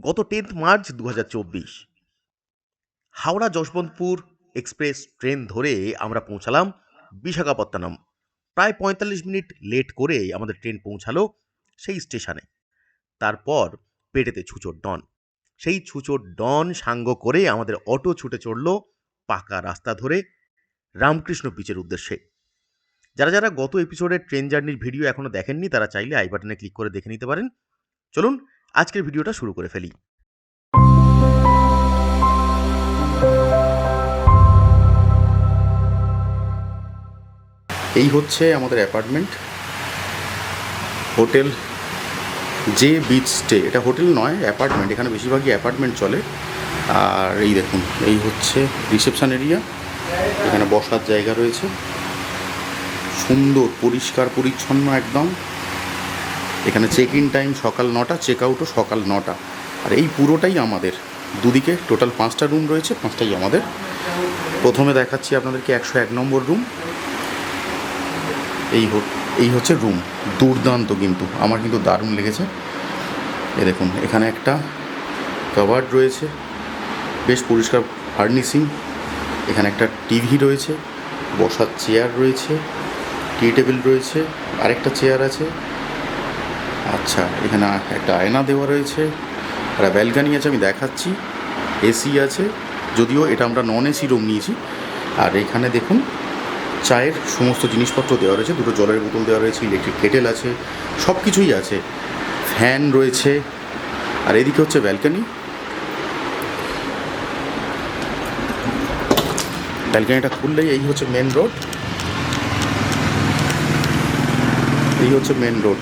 গত tenth March দু হাজার চব্বিশ। হাওড়া যশবন্তপুর এক্সপ্রেস ট্রেন ধরে আমরা পৌঁছালাম বিশাখাপত্তনম। প্রায় পঁয়তাল্লিশ মিনিট লেট করে আমাদের ট্রেন পৌঁছালো সেই স্টেশনে। তারপর পেটেতে ছুচোর ডন। সেই ছুচোর ডন সাঙ্গ করে আমাদের অটো ছুটে চড়ল পাকা রাস্তা ধরে রামকৃষ্ণ বিচের উদ্দেশ্যে। যারা যারা গত এপিসোডের ট্রেন জার্নির ভিডিও এখনও দেখেননি তারা চাইলে আই বাটনে ক্লিক করে দেখে নিতে পারেন। চলুন আজকের ভিডিওটা শুরু করে ফেলি। এই হচ্ছে আমাদের অ্যাপার্টমেন্ট। হোটেল যে বিচ স্টে। এটা হোটেল নয়, অ্যাপার্টমেন্ট। এখানে বেশিরভাগই অ্যাপার্টমেন্ট চলে। আর এই দেখুন, এই হচ্ছে রিসেপশান এরিয়া। এখানে বসার জায়গা রয়েছে। সুন্দর, পরিষ্কার, পরিচ্ছন্ন একদম। এখানে চেক ইন টাইম সকাল নটা চেক আউটও সকাল নটা। আর এই পুরোটাই আমাদের। দুদিকে টোটাল পাঁচটা রুম রয়েছে, পাঁচটাই আমাদের। প্রথমে দেখাচ্ছি আপনাদেরকে একশো এক নম্বর রুম এই এই হচ্ছে রুম দুর্দান্ত কিন্তু। আমার কিন্তু দারুণ লেগেছে। এ দেখুন, এখানে একটা কাভার্ড রয়েছে। বেশ পরিষ্কার ফার্নিশিং এখানে একটা টিভি রয়েছে। বসার চেয়ার রয়েছে। টি টেবিল রয়েছে। আরেকটা চেয়ার আছে। আচ্ছা এখানে একটা আয়না দেওয়া রয়েছে। একটা ব্যালকানি আছে, আমি দেখাচ্ছি। এসি আছে, যদিও এটা আমরা নন এসি রুম নিয়েছি। আর এখানে দেখুন, চায়ের সমস্ত জিনিসপত্র দেওয়া রয়েছে, দুটো জলের বোতল দেওয়া রয়েছে, ইলেকট্রিক কেটেল আছে সব কিছুই আছে। ফ্যান রয়েছে, আর এদিকে হচ্ছে ব্যালকানি। ব্যালকানিটা খুললেই এই হচ্ছে মেন রোড এই হচ্ছে মেন রোড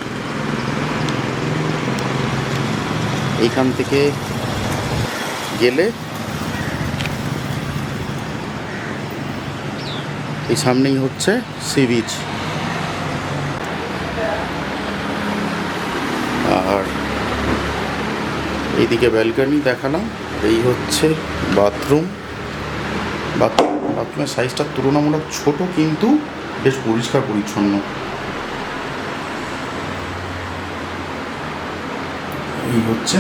এইখান থেকে গেলে এই সামনেই হচ্ছে সি বিচ। আর এইদিকে ব্যালকানি দেখালাম, এই হচ্ছে বাথরুম। বাথরুমের সাইজটা তুলনামূলক ছোট কিন্তু বেশ পরিষ্কার পরিচ্ছন্ন এই হচ্ছে।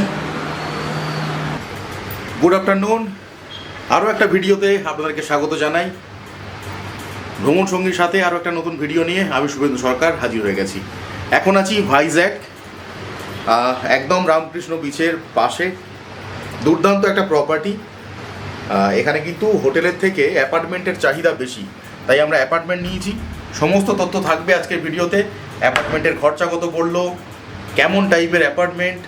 গুড আফটারনুন আরও একটা ভিডিওতে আপনাদেরকে স্বাগত জানাই। ভ্রমণ সঙ্গীর সাথে আরও একটা নতুন ভিডিও নিয়ে আমি শুভেন্দু সরকার হাজির হয়ে গেছি। এখন আছি ভাইজ্যাক একদম রামকৃষ্ণ বিচের পাশে। দুর্দান্ত একটা প্রপার্টি এখানে কিন্তু হোটেলের থেকে অ্যাপার্টমেন্টের চাহিদা বেশি। তাই আমরা অ্যাপার্টমেন্ট নিয়েছি। সমস্ত তথ্য থাকবে আজকের ভিডিওতে। অ্যাপার্টমেন্টের খরচা কত পড়ল কেমন টাইপের অ্যাপার্টমেন্ট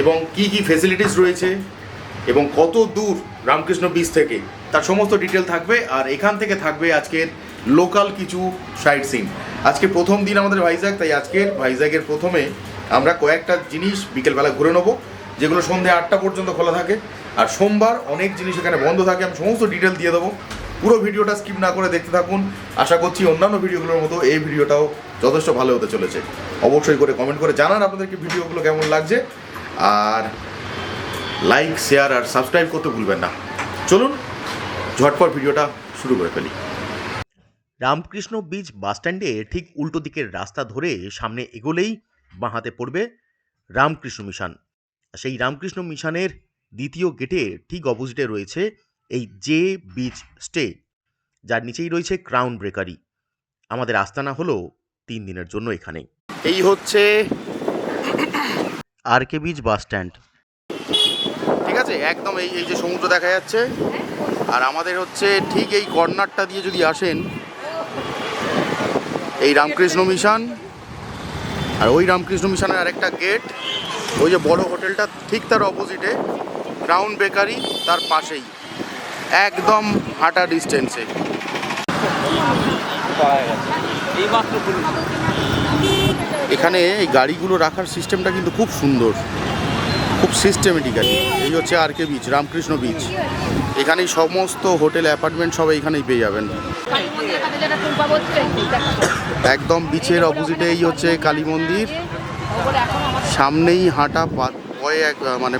এবং কি কি ফেসিলিটিস রয়েছে এবং কত দূর রামকৃষ্ণ বিচ থেকে, তার সমস্ত ডিটেল থাকবে। আর এখান থেকে থাকবে আজকের লোকাল কিছু সাইট সিন আজকে প্রথম দিন আমাদের ভাইজ্যাগ তাই আজকের ভাইজ্যাগের প্রথমে আমরা কয়েকটা জিনিস বিকেলবেলা ঘুরে নেব, যেগুলো সন্ধ্যে আটটা পর্যন্ত খোলা থাকে। আর সোমবার অনেক জিনিস এখানে বন্ধ থাকে, আমি সমস্ত ডিটেল দিয়ে দেবো। পুরো ভিডিওটা স্কিপ না করে দেখতে থাকুন। আশা করছি অন্যান্য ভিডিওগুলোর মতো এই ভিডিওটাও যথেষ্ট ভালো হতে চলেছে। অবশ্যই করে কমেন্ট করে জানান আপনাদেরকে ভিডিওগুলো কেমন লাগছে। আর লাইক, শেয়ার আর সাবস্ক্রাইব করতে ভুলবেন না। চলুন, ঝটপট ভিডিওটা শুরু করে ফেলি। রামকৃষ্ণ বীচ বাসস্ট্যান্ডে ঠিক উল্টো দিকের রাস্তা ধরে সামনে এগোলেই বাঁহাতে পড়বে রামকৃষ্ণ মিশন। সেই রামকৃষ্ণ মিশনের দ্বিতীয় গেটে ঠিক অপোজিটে রয়েছে এই জে বিচ স্টে, যার নিচেই রয়েছে ক্রাউন ব্রেকারি আমাদের আস্তানা হলো তিন দিনের জন্য এখানে। এই হচ্ছে R K beach bus stand ঠিক আছে? একদম এই এই যে সমুদ্র দেখা যাচ্ছে। আর আমাদের হচ্ছে ঠিক এই কর্নারটা দিয়ে যদি আসেন এই রামকৃষ্ণ মিশন আর ওই রামকৃষ্ণ মিশনের আরেকটা গেট ওই যে বড় হোটেলটা ঠিক তার অপোজিটে ক্রাউন বেকারি তার পাশেই। একদম হাঁটা ডিস্টেন্সে এখানে এই গাড়িগুলো রাখার সিস্টেমটা কিন্তু খুব সুন্দর। খুব সিস্টেমেটিক্যালি এই হচ্ছে R K beach Ramakrishna beach এখানেই সমস্ত হোটেল, অ্যাপার্টমেন্ট সব এখানেই পেয়ে যাবেন। একদম বিচের অপোজিটে এই হচ্ছে কালী মন্দির। সামনেই হাঁটা পায়ে এক মানে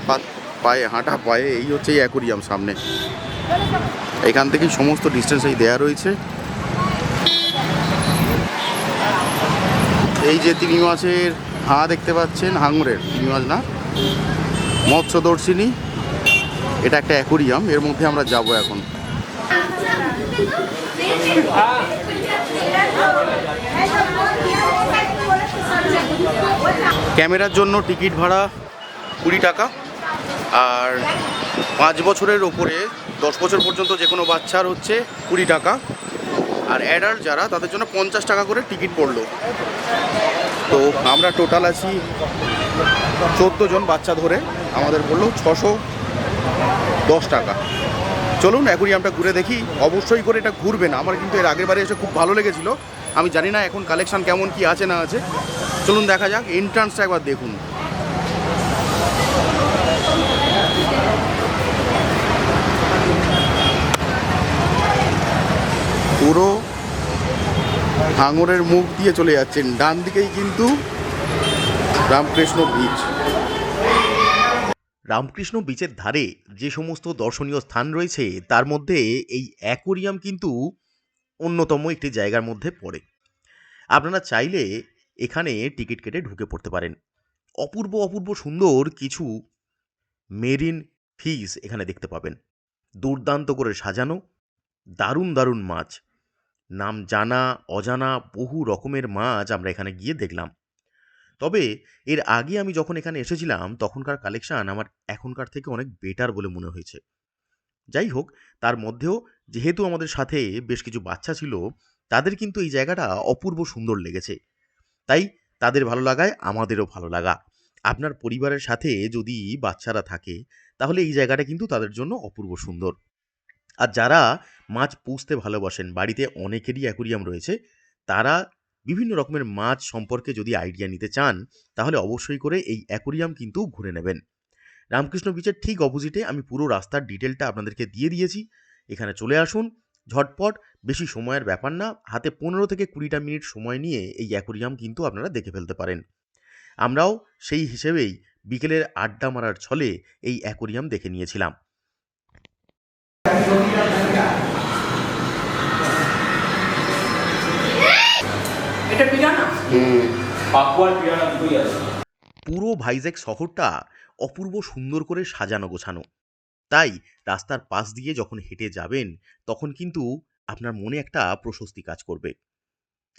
পায়ে, হাঁটা পায়ে, এই হচ্ছে অ্যাকোরিয়াম সামনে। এখান থেকেই সমস্ত ডিস্টেন্স এই দেয়া রয়েছে। এই যে তিমি মাছের হাঁ দেখতে পাচ্ছেন, হাঙরের, তিমি মাছ না? মৎস্যদর্শিনী, এটা একটা অ্যাকোরিয়াম, এর মধ্যে আমরা যাব এখন। ক্যামেরার জন্য টিকিট ভাড়া কুড়ি টাকা, আর পাঁচ বছরের ওপরে, দশ বছর পর্যন্ত যে কোনো বাচ্চার হচ্ছে কুড়ি টাকা। আর অ্যাডাল্ট যারা, তাদের জন্য পঞ্চাশ টাকা করে টিকিট পড়ল। তো আমরা টোটাল আছি চোদ্দ জন বাচ্চা ধরে, আমাদের পড়ল ছশো দশ টাকা। চলুন অ্যাকুরিয়ামটা ঘুরে দেখি। অবশ্যই করে এটা ঘুরবেন আমার কিন্তু এর আগের বারে এসে খুব ভালো লেগেছিলো। আমি জানি না এখন কালেকশান কেমন, কি আছে না আছে। চলুন দেখা যাক এন্ট্রান্সটা একবার দেখুন পুরো হাঙরের মুখ দিয়ে চলে যাচ্ছেন। ডান দিকেই কিন্তু রামকৃষ্ণ বীচ। রামকৃষ্ণ বীচের ধারে যে সমস্ত দর্শনীয় স্থান রয়েছে, তার মধ্যে এই অ্যাকোরিয়াম কিন্তু অন্যতম একটি জায়গার মধ্যে পড়ে। আপনারা চাইলে এখানে টিকিট কেটে ঢুকে পড়তে পারেন। অপূর্ব অপূর্ব সুন্দর কিছু মেরিন ফিস এখানে দেখতে পাবেন। দুর্দান্ত করে সাজানো, দারুণ দারুণ মাছ। নাম জানা, অজানা বহু রকমের মাছ আমরা এখানে গিয়ে দেখলাম। তবে এর আগে আমি যখন এখানে এসেছিলাম, তখনকার কালেকশন আমার এখনকার থেকে অনেক বেটার বলে মনে হয়েছে। যাই হোক, তার মধ্যেও যেহেতু আমাদের সাথে বেশ কিছু বাচ্চা ছিল, তাদের কিন্তু এই জায়গাটা অপূর্ব সুন্দর লেগেছে। তাই তাদের ভালো লাগায়, আমাদেরও ভালো লাগা। আপনার পরিবারের সাথে যদি বাচ্চারা থাকে, তাহলে এই জায়গাটা কিন্তু তাদের জন্য অপূর্ব সুন্দর। আর যারা মাছ পুষতে ভালোবাসেন, বাড়িতে অনেকেরই অ্যাকুরিয়াম রয়েছে, তারা বিভিন্ন রকমের মাছ সম্পর্কে যদি আইডিয়া নিতে চান, তাহলে অবশ্যই করে এই অ্যাকোরিয়াম কিন্তু ঘুরে নেবেন। রামকৃষ্ণ বিচের ঠিক অপোজিটে আমি পুরো রাস্তার ডিটেলটা আপনাদেরকে দিয়ে দিয়েছি। এখানে চলে আসুন, ঝটপট, বেশি সময়ের ব্যাপার না, হাতে পনেরো থেকে কুড়িটা মিনিট সময় নিয়ে এই অ্যাকোরিয়াম কিন্তু আপনারা দেখে ফেলতে পারেন। আমরাও সেই হিসেবেই বিকেলের আড্ডা মারার ছলে এই অ্যাকোরিয়াম দেখে নিয়েছিলাম। এটা পিরানা পাকুয়ার পিরানা দুটোই আছে। পুরো ভাইজ্যাক শহরটা অপূর্ব সুন্দর করে সাজানো গোছানো। তাই রাস্তার পাশ দিয়ে যখন হেঁটে যাবেন তখন কিন্তু আপনার মনে একটা প্রশস্তি কাজ করবে।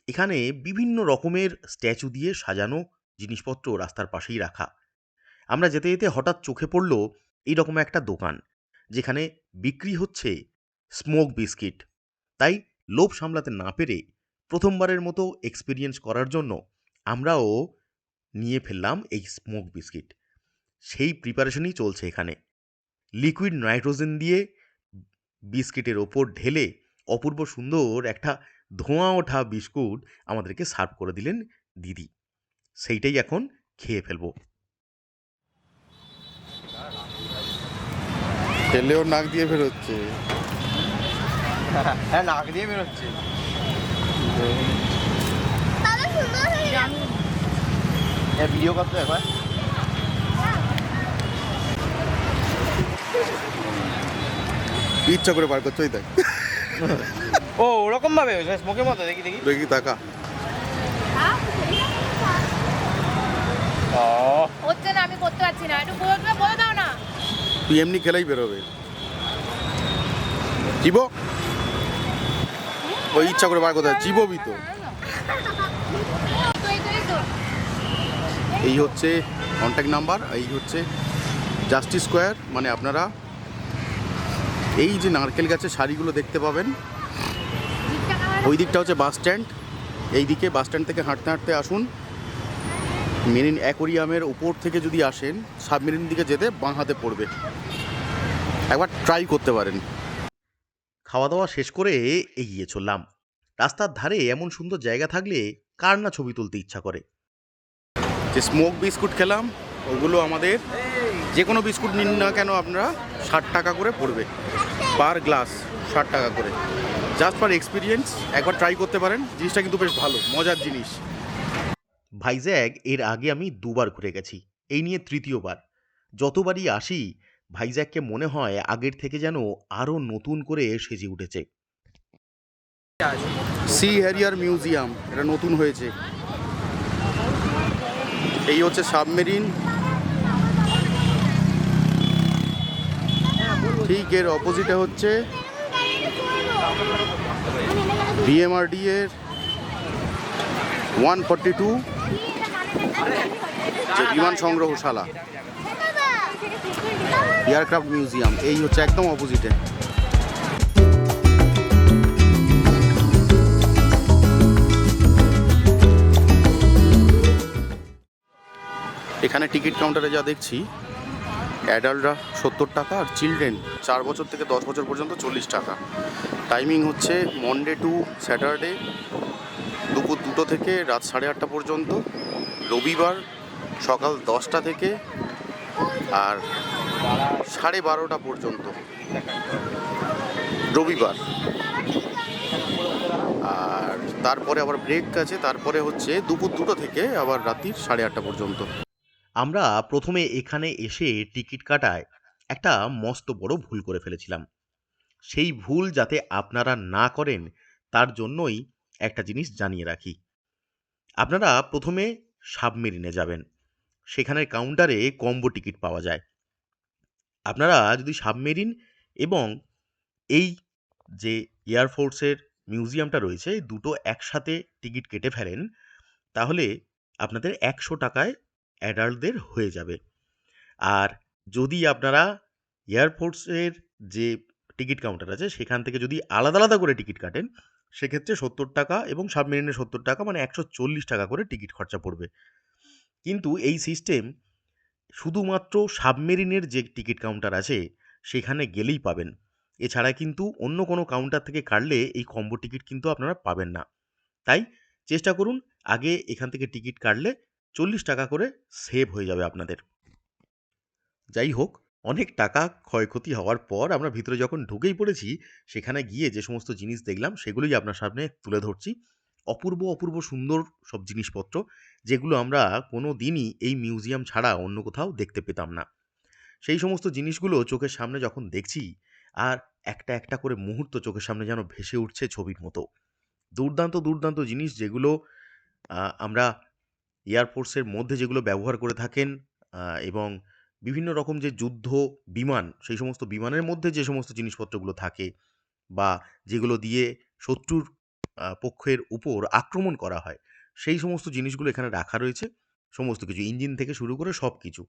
এখানে বিভিন্ন রকমের স্ট্যাচু দিয়ে সাজানো জিনিসপত্র রাস্তার পাশেই রাখা। আমরা যেতে যেতে হঠাৎ চোখে পড়ল এইরকম একটা দোকান যেখানে বিক্রি হচ্ছে স্মোক বিস্কিট। তাই লোভ সামলাতে না পেরে প্রথমবারের মতো এক্সপিরিয়েন্স করার জন্য আমরাও নিয়ে ফেললাম এই স্মোক বিস্কিট সেই প্রিপারেশনই চলছে এখানে। লিকুইড নাইট্রোজেন দিয়ে বিস্কিটের ওপর ঢেলে অপূর্ব সুন্দর একটা ধোঁয়া ওঠা বিস্কুট আমাদেরকে সার্ভ করে দিলেন দিদি। সেইটাই এখন খেয়ে ফেলব। খেলেও নাক দিয়ে বেরোচ্ছে। হ্যাঁ নাক দিয়ে বেরোচ্ছে। ভিডিও করতে একবার। ইচ্ছা করে বার করছে দেখ ও ওরকম ভাবে স্মোকের মতো দেখি দেখি। দেখি হচ্ছে না আমি করতে পারছি না। একটু বলে দাও না। তুই এমনি খেলেই বেরোবে। চিবো ওই ইচ্ছা করে বার এই তো। এই হচ্ছে কন্ট্যাক্ট নাম্বার এই হচ্ছে জাস্টিস স্কোয়ার মানে আপনারা এই যে নারকেল গাছের শাড়িগুলো দেখতে পাবেন, ওই দিকটা হচ্ছে বাস স্ট্যান্ড। এই দিকে বাস স্ট্যান্ড থেকে হাঁটতে হাঁটতে আসুন। মেরিন অ্যাকোরিয়ামের উপর থেকে যদি আসেন সাবমেরিন দিকে যেতে বাঁ হাতে পড়বে। একবার ট্রাই করতে পারেন। খাওয়া দাওয়া শেষ করে এগিয়ে চললাম। রাস্তার ধারে এমন সুন্দর জায়গা থাকলে কার না ছবি তুলতে ইচ্ছা করে? যে স্মোক বিস্কুট খেলাম ওগুলো আমাদের যে কোনো বিস্কুট নিন না কেন আপনারা ষাট টাকা করে পড়বে। পার গ্লাস ষাট টাকা করে। জাস্ট পার এক্সপিরিয়েন্স একবার ট্রাই করতে পারেন জিনিসটা কিন্তু বেশ ভালো মজার জিনিস। ভাইজ্যাগ এর আগে আমি দুবার ঘুরে গেছি এই নিয়ে তৃতীয়বার। যতবারই আসি ভাইজ্যাগকে মনে হয় আগের থেকে যেন আরও নতুন করে সেজে উঠেছে। সি হ্যারিয়ার মিউজিয়াম, এটা নতুন হয়েছে। এই হচ্ছে সাবমেরিন। ঠিক এর অপোজিটে হচ্ছে ডিএমআরডি এর ওয়ান ফর্টি টু বিমান সংগ্রহশালা। এয়ারক্রাফট মিউজিয়াম এই হচ্ছে একদম অপোজিটে এখানে টিকিট কাউন্টারে যা দেখছি অ্যাডাল্টরা সত্তর টাকা আর চিলড্রেন চার বছর থেকে দশ বছর পর্যন্ত চল্লিশ টাকা। টাইমিং হচ্ছে মনডে টু স্যাটারডে দুপুর দুটো থেকে রাত সাড়ে আটটা পর্যন্ত। রবিবার সকাল দশটা থেকে আর সাড়ে বারোটা পর্যন্ত। রবিবার। আর তারপরে আবার ব্রেক আছে, তারপরে হচ্ছে দুপুর দুটো থেকে আবার রাত্রির সাড়ে আটটা পর্যন্ত। আমরা প্রথমে এখানে এসে টিকিট কাটায় একটা মস্ত বড় ভুল করে ফেলেছিলাম। সেই ভুল যাতে আপনারা না করেন, তার জন্যই একটা জিনিস জানিয়ে রাখি। আপনারা প্রথমে সাবমেরিনে যাবেন। সেখানের কাউন্টারে কম্বো টিকিট পাওয়া যায়। আপনারা যদি সাবমেরিন এবং এই যে এয়ারফোর্সের মিউজিয়ামটা রয়েছে, দুটো একসাথে টিকিট কেটে ফেলেন, তাহলে আপনাদের একশো টাকায় অ্যাডাল্টদের হয়ে যাবে। আর যদি আপনারা এয়ারফোর্সের যে টিকিট কাউন্টার আছে, সেখান থেকে যদি আলাদা আলাদা করে টিকিট কাটেন, সেক্ষেত্রে সত্তর টাকা এবং সাবমেরিনে সত্তর টাকা মানে একশো চল্লিশ টাকা করে টিকিট খরচা পড়বে। কিন্তু এই সিস্টেম শুধুমাত্র সাবমেরিনের যে টিকিট কাউন্টার আছে, সেখানে গেলেই পাবেন। এছাড়া কিন্তু অন্য কোনো কাউন্টার থেকে কাটলে এই কম্বো টিকিট কিন্তু আপনারা পাবেন না। তাই চেষ্টা করুন, আগে এখান থেকে টিকিট কাটলে চল্লিশ টাকা করে সেভ হয়ে যাবে আপনাদের। যাই হোক, অনেক টাকা ক্ষয়ক্ষতি হওয়ার পর আমরা ভিতরে যখন ঢুকেই পড়েছি, সেখানে গিয়ে যে সমস্ত জিনিস দেখলাম, সেগুলোই আপনার সামনে তুলে ধরছি। অপূর্ব অপূর্ব সুন্দর সব জিনিসপত্র। যেগুলো আমরা কোনো দিনই এই মিউজিয়াম ছাড়া অন্য কোথাও দেখতে পেতাম না। সেই সমস্ত জিনিসগুলো চোখের সামনে যখন দেখছি, আর একটা একটা করে মুহূর্ত চোখের সামনে যেন ভেসে উঠছে ছবির মতো। দুর্দান্ত দুর্দান্ত জিনিস যেগুলো আমরা এয়ারফোর্সের মধ্যে যেগুলো ব্যবহার করে থাকেন এবং বিভিন্ন রকম যে যুদ্ধ, বিমান, সেই সমস্ত বিমানের মধ্যে যে সমস্ত জিনিসপত্রগুলো থাকে বা যেগুলো দিয়ে শত্রুর পক্ষের উপর আক্রমণ করা হয় সেই সমস্ত জিনিসগুলো এখানে রাখা রয়েছে। সমস্ত কিছু, ইঞ্জিন থেকে শুরু করে সব কিছু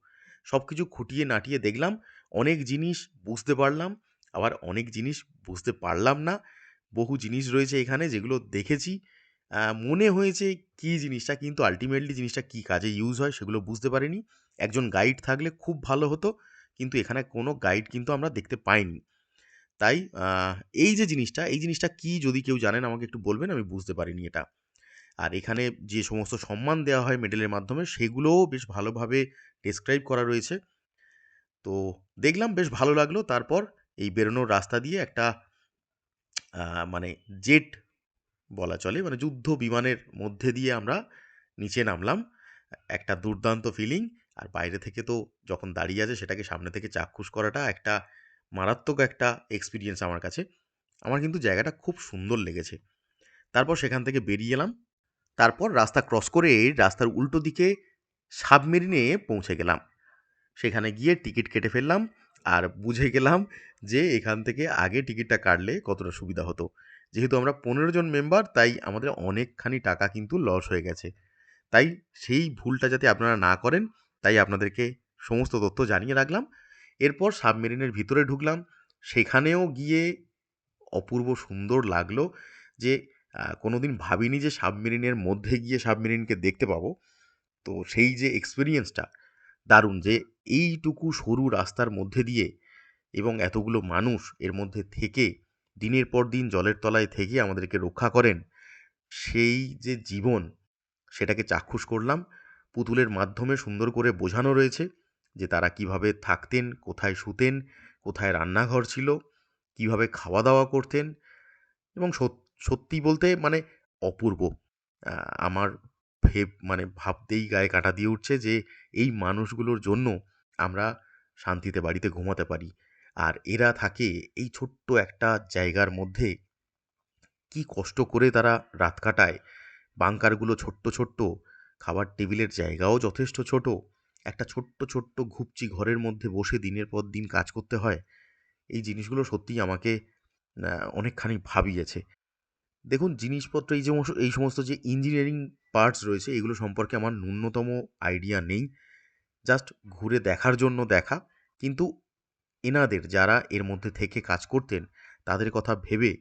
সব কিছু খুঁটিয়ে নাটিয়ে দেখলাম, অনেক জিনিস বুঝতে পারলাম, আবার অনেক জিনিস বুঝতে পারলাম না। বহু জিনিস রয়েছে এখানে যেগুলো দেখেছি। মনে হয়েছে কী জিনিসটা, কিন্তু আলটিমেটলি জিনিসটা কী কাজে ইউজ হয় সেগুলো বুঝতে পারিনি। একজন গাইড থাকলে খুব ভালো হতো, কিন্তু এখানে কোনো গাইড কিন্তু আমরা দেখতে পাইনি। তাই এই যে জিনিসটা, এই জিনিসটা কি যদি কেউ জানেন আমাকে একটু বলবেন, আমি বুঝতে পারিনি এটা। আর এখানে যে সমস্ত সম্মান দেওয়া হয় মেডেলের মাধ্যমে, সেগুলোও বেশ ভালোভাবে ডেসক্রাইব করা রয়েছে। তো দেখলাম বেশ ভালো লাগল। তারপর এই বেরোনোর রাস্তা দিয়ে একটা মানে জেট বলা চলে মানে যুদ্ধ বিমানের মধ্যে দিয়ে আমরা নিচে নামলাম। একটা দুর্দান্ত ফিলিং আর বাইরে থেকে তো যখন দাঁড়িয়ে আছে, সেটাকে সামনে থেকে চাক্ষুষ করাটা একটা মারাত্মক একটা এক্সপিরিয়েন্স আমার কাছে। আমার কিন্তু জায়গাটা খুব সুন্দর লেগেছে। তারপর সেখান থেকে বেরিয়ে এলাম। তারপর রাস্তা ক্রস করে রাস্তার উল্টো দিকে সাবমেরিনে পৌঁছে গেলাম। সেখানে গিয়ে টিকিট কেটে ফেললাম আর বুঝে গেলাম যে এখান থেকে আগে টিকিটটা কাটলে কতটা সুবিধা হতো। যেহেতু আমরা পনেরো জন মেম্বার তাই আমাদের অনেকখানি টাকা কিন্তু লস হয়ে গেছে। তাই সেই ভুলটা যাতে আপনারা না করেন, তাই আপনাদেরকে সমস্ত তথ্য জানিয়ে রাখলাম। এরপর সাবমেরিনের ভিতরে ঢুকলাম। সেখানেও গিয়ে অপূর্ব সুন্দর লাগল যে আহ, কোনোদিন ভাবিনি যে সাবমেরিনের মধ্যে গিয়ে সাবমেরিনকে দেখতে পাবো। তো সেই যে এক্সপিরিয়েন্সটা দারুণ যে এইটুকু সরু রাস্তার মধ্যে দিয়ে এবং এতগুলো মানুষ এর মধ্যে থেকে দিনের পর দিন জলের তলায় থেকে আমাদেরকে রক্ষা করেন সেই যে জীবন সেটাকে চাক্ষুষ করলাম। পুতুলের মাধ্যমে সুন্দর করে বোঝানো রয়েছে যে তারা কীভাবে থাকতেন কোথায় শুতেন কোথায় রান্নাঘর ছিল কীভাবে খাওয়া দাওয়া করতেন এবং সত- সত্যি বলতে মানে অপূর্ব। আমার ভেব মানে ভাবতেই গায়ে কাটা দিয়ে উঠছে যে এই মানুষগুলোর জন্য আমরা শান্তিতে বাড়িতে ঘুমাতে পারি। আর এরা থাকে এই ছোট্ট একটা জায়গার মধ্যে কি কষ্ট করে তারা রাত কাটায়। বাংকারগুলো ছোট্ট ছোট্ট, খাবার টেবিলের জায়গাও যথেষ্ট ছোট। একটা ছোট্ট ছোট্ট ঘুপচি ঘরের মধ্যে বসে দিনের পর দিন কাজ করতে হয়। এই জিনিসগুলো সত্যিই আমাকে অনেকখানি ভাবিয়েছে। দেখুন, জিনিসপত্র, এই যে এই সমস্ত যে ইঞ্জিনিয়ারিং পার্টস রয়েছে, এগুলো সম্পর্কে আমার ন্যূনতম আইডিয়া নেই। জাস্ট ঘুরে দেখার জন্য দেখা। কিন্তু এনাদের যারা এর মধ্যে থেকে কাজ করতেন, তাদের কথা ভেবে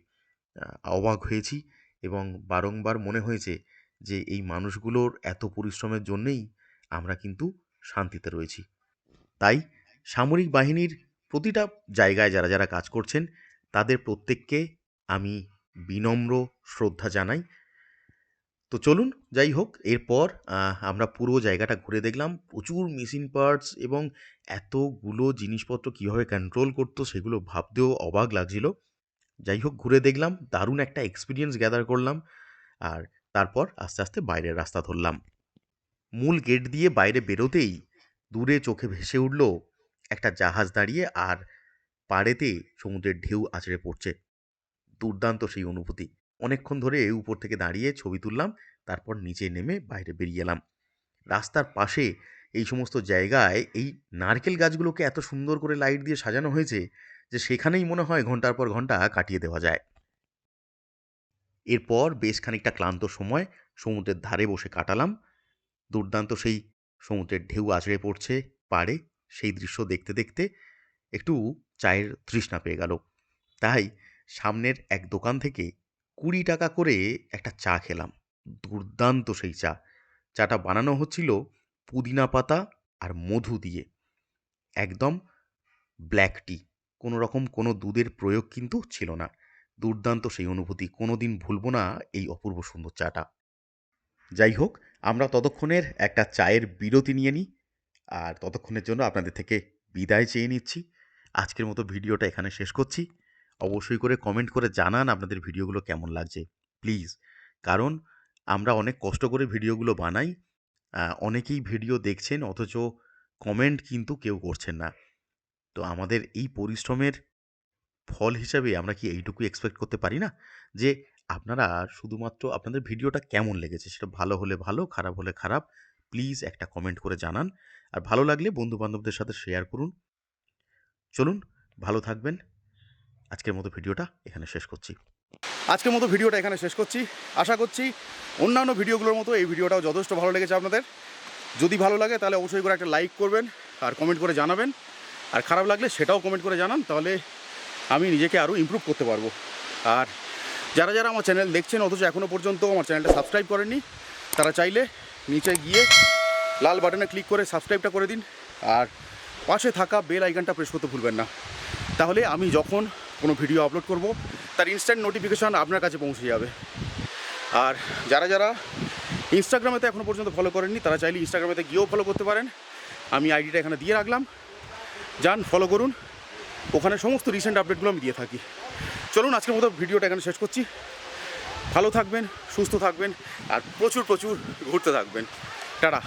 অবাক হয়েছি এবং বারংবার মনে হয়েছে যে, এই মানুষগুলোর এত পরিশ্রমের জন্যেই আমরা কিন্তু শান্তিতে রয়েছি। তাই সামরিক বাহিনীর প্রতিটা জায়গায় যারা যারা কাজ করছেন, তাদের প্রত্যেককে আমি বিনম্র শ্রদ্ধা জানাই। তো চলুন, যাই হোক, এরপর আমরা পুরো জায়গাটা ঘুরে দেখলাম। প্রচুর মেশিন পার্টস এবং এতগুলো জিনিসপত্র কীভাবে কন্ট্রোল করতো সেগুলো ভাবতেও অবাক লাগছিল। যাই হোক, ঘুরে দেখলাম, দারুণ একটা এক্সপিরিয়েন্স গ্যাদার করলাম আর তারপর আস্তে আস্তে বাইরের রাস্তা ধরলাম। মূল গেট দিয়ে বাইরে বেরোতেই দূরে চোখে ভেসে উঠল একটা জাহাজ দাঁড়িয়ে আর পাড়েতে সমুদ্রের ঢেউ আছড়ে পড়ছে। দুর্দান্ত সেই অনুভূতি। অনেকক্ষণ ধরে উপর থেকে দাঁড়িয়ে ছবি তুললাম, তারপর নিচে নেমে বাইরে বেরিয়ে এলাম। রাস্তার পাশে এই সমস্ত জায়গায় এই নারকেল গাছগুলোকে এত সুন্দর করে লাইট দিয়ে সাজানো হয়েছে যে সেখানেই মনে হয় ঘণ্টার পর ঘণ্টা কাটিয়ে দেওয়া যায়। এরপর বেশ খানিকটা ক্লান্ত সময় সমুদ্রের ধারে বসে কাটালাম। দুর্দান্ত সেই সমুদ্রের ঢেউ আছড়ে পড়ছে পাড়ে, সেই দৃশ্য দেখতে দেখতে একটু চায়ের তৃষ্ণা পেয়ে গেল। তাই সামনের এক দোকান থেকে কুড়ি টাকা করে একটা চা খেলাম। দুর্দান্ত সেই চা। চাটা বানানো হচ্ছিল পুদিনা পাতা আর মধু দিয়ে। একদম ব্ল্যাক টি। কোনো রকম কোনো দুধের প্রয়োগ কিন্তু ছিল না। দুর্দান্ত সেই অনুভূতি। কোনো দিন ভুলবো না এই অপূর্ব সুন্দর চাটা। যাই হোক, আমরা ততক্ষণের একটা চায়ের বিরতি নিয়ে নিই আর ততক্ষণের জন্য আপনাদের থেকে বিদায় চেয়ে নিচ্ছি। আজকের মতো ভিডিওটা এখানে শেষ করছি। অবশ্যই করে কমেন্ট করে জানান আপনাদের ভিডিওগুলো কেমন লাগছে প্লিজ কারণ আমরা অনেক কষ্ট করে ভিডিওগুলো বানাই অনেকেই ভিডিও দেখছেন অথচ কমেন্ট কিন্তু কেউ করছেন না। তো আমাদের এই পরিশ্রমের ফল হিসাবে আমরা কি এইটুকু এক্সপেক্ট করতে পারি না? যে আপনারা শুধুমাত্র আপনাদের ভিডিওটা কেমন লেগেছে, সেটা ভালো হলে ভালো, খারাপ হলে খারাপ প্লিজ একটা কমেন্ট করে জানান। আর ভালো লাগলে বন্ধু বান্ধবদের সাথে শেয়ার করুন। চলুন, ভালো থাকবেন। আজকের মতো ভিডিওটা এখানে শেষ করছি। আজকের মতো ভিডিওটা এখানে শেষ করছি। আশা করছি অন্যান্য ভিডিওগুলোর মতো এই ভিডিওটাও যথেষ্ট ভালো লেগেছে আপনাদের। যদি ভালো লাগে তাহলে অবশ্যই করে একটা লাইক করবেন আর কমেন্ট করে জানাবেন। আর খারাপ লাগলে সেটাও কমেন্ট করে জানান, তাহলে আমি নিজেকে আরও ইমপ্রুভ করতে পারব। আর যারা যারা আমার চ্যানেল দেখছেন, অথচ এখনও পর্যন্ত আমার চ্যানেলটা সাবস্ক্রাইব করেননি, তারা চাইলে নিচে গিয়ে লাল বাটনে ক্লিক করে সাবস্ক্রাইবটা করে দিন। আর পাশে থাকা বেল আইকনটা প্রেস করতে ভুলবেন না। তাহলে আমি যখন কোনো ভিডিও আপলোড করব, তার ইনস্ট্যান্ট নোটিফিকেশান আপনার কাছে পৌঁছে যাবে। আর যারা যারা ইনস্টাগ্রামেতে এখনও পর্যন্ত ফলো করেননি, তারা চাইলে ইনস্টাগ্রামেতে গিয়েও ফলো করতে পারেন। আমি আইডিটা এখানে দিয়ে রাখলাম। যান ফলো করুন। ওখানে সমস্ত রিসেন্ট আপডেটগুলো আমি দিয়ে থাকি। চলুন, আজকের মতো ভিডিওটা এখানে শেষ করছি। ভালো থাকবেন, সুস্থ থাকবেন, আর প্রচুর প্রচুর ঘুরতে থাকবেন। টাটা।